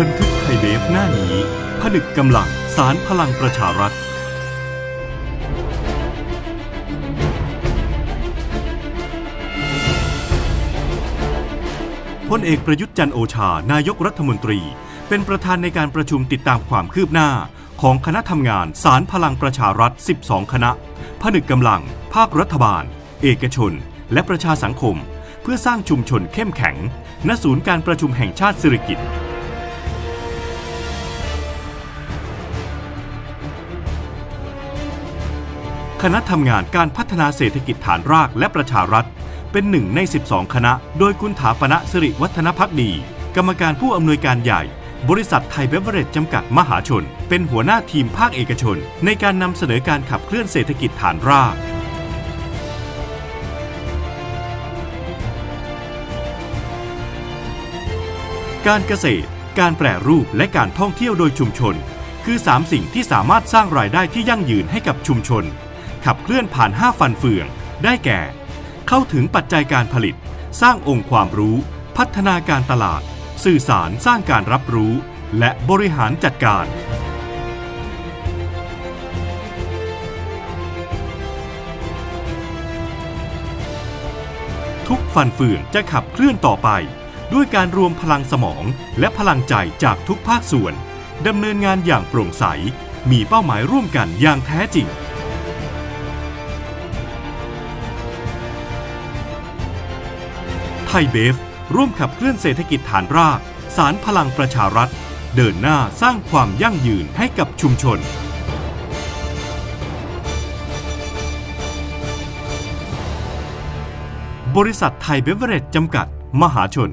บันทึกไทยเบฟหน้านี้ผนึกกำลังสารพลังประชารัฐพลเอกประยุทธ์จันโอชา นายกรัฐมนตรี เป็นประธานในการประชุมติดตามความคืบหน้า ของคณะทำงานสารพลังประชารัฐ 12 คณะ ผนึกกำลัง ภาครัฐบาล เอกชน และประชาสังคม เพื่อสร้างชุมชนเข้มแข็ง ณ ศูนย์การประชุมแห่งชาติสิริกิติ์ คณะทำงานการพัฒนาเศรษฐกิจฐานรากและประชารัฐ เป็นหนึ่งใน 12 คณะ โดยคุณถาปณะสิริวัฒนพักดี กรรมการผู้อำนวยการใหญ่ บริษัทไทยเบเวอเรจจำกัดมหาชน เป็นหัวหน้าทีมภาคเอกชน ในการนำเสนอการขับเคลื่อนเศรษฐกิจฐานรากการเกษตร การแปรรูป และการท่องเที่ยวโดยชุมชน คือ 3 สิ่งที่สามารถสร้างรายได้ที่ยั่งยืนให้กับชุมชน ขับเคลื่อนผ่าน 5 ฟันเฟือง ได้แก่ เข้าถึงปัจจัยการผลิต สร้างองค์ความรู้ พัฒนาการตลาด สื่อสารสร้างการรับรู้ และบริหารจัดการ ทุกฟันเฟืองจะขับเคลื่อนต่อไป ด้วยการรวมพลังสมองและพลังใจจากทุกภาคส่วนดำเนินงานอย่างโปร่งใส มีเป้าหมายร่วมกันอย่างแท้จริง ไทยเบฟ ร่วมขับเคลื่อนเศรษฐกิจฐานราก สารพลังประชารัฐ เดินหน้าสร้างความยั่งยืนให้กับชุมชนบริษัทไทยเบเวอเรจจำกัด มหาชน